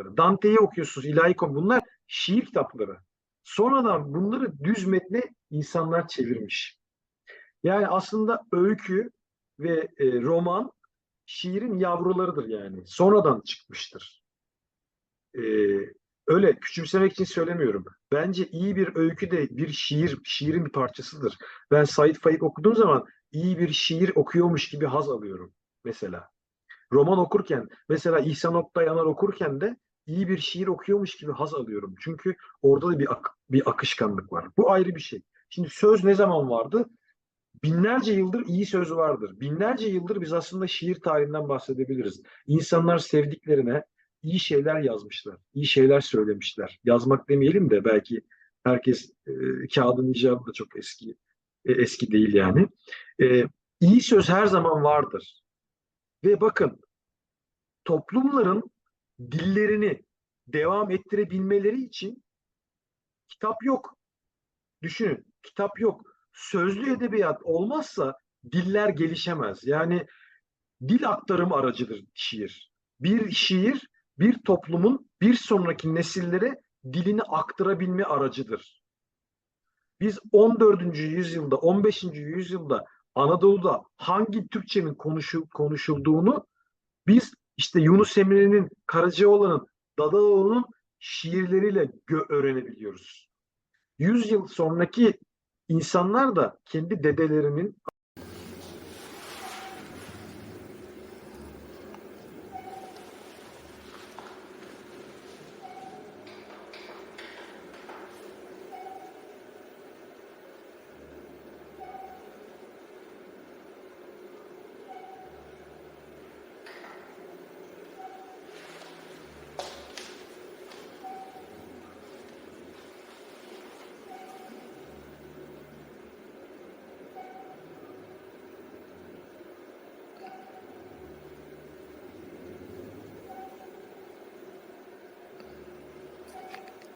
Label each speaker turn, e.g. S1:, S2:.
S1: kitapları. Dante'yi okuyorsunuz, ilahi konu. Bunlar şiir kitapları. Sonradan bunları düz metne insanlar çevirmiş. Yani aslında öykü ve e, roman şiirin yavrularıdır yani. Sonradan çıkmıştır. E, öyle küçümsemek için söylemiyorum. Bence iyi bir öykü de bir şiir, şiirin bir parçasıdır. Ben Said Faik okuduğum zaman iyi bir şiir okuyormuş gibi haz alıyorum mesela. Roman okurken, mesela İhsan Oktay Yanar okurken de iyi bir şiir okuyormuş gibi haz alıyorum. Çünkü orada da bir, ak- bir akışkanlık var. Bu ayrı bir şey. Şimdi söz ne zaman vardı? Binlerce yıldır iyi söz vardır. Binlerce yıldır biz aslında şiir tarihinden bahsedebiliriz. İnsanlar sevdiklerine iyi şeyler yazmışlar, iyi şeyler söylemişler. Yazmak demeyelim de belki herkes e, kağıdın icabı da çok eski e, eski değil yani. E, iyi söz her zaman vardır. Ve bakın toplumların dillerini devam ettirebilmeleri için kitap yok. Düşünün, kitap yok. Sözlü edebiyat olmazsa diller gelişemez. Yani dil aktarım aracıdır şiir. Bir şiir bir toplumun bir sonraki nesillere dilini aktarabilme aracıdır. Biz 14. yüzyılda, 15. yüzyılda Anadolu'da hangi Türkçenin konuşul, konuşulduğunu biz işte Yunus Emre'nin, Karacaoğlan'ın, Dadaoğlu'nun şiirleriyle öğrenebiliyoruz. 100 yıl sonraki insanlar da kendi dedelerinin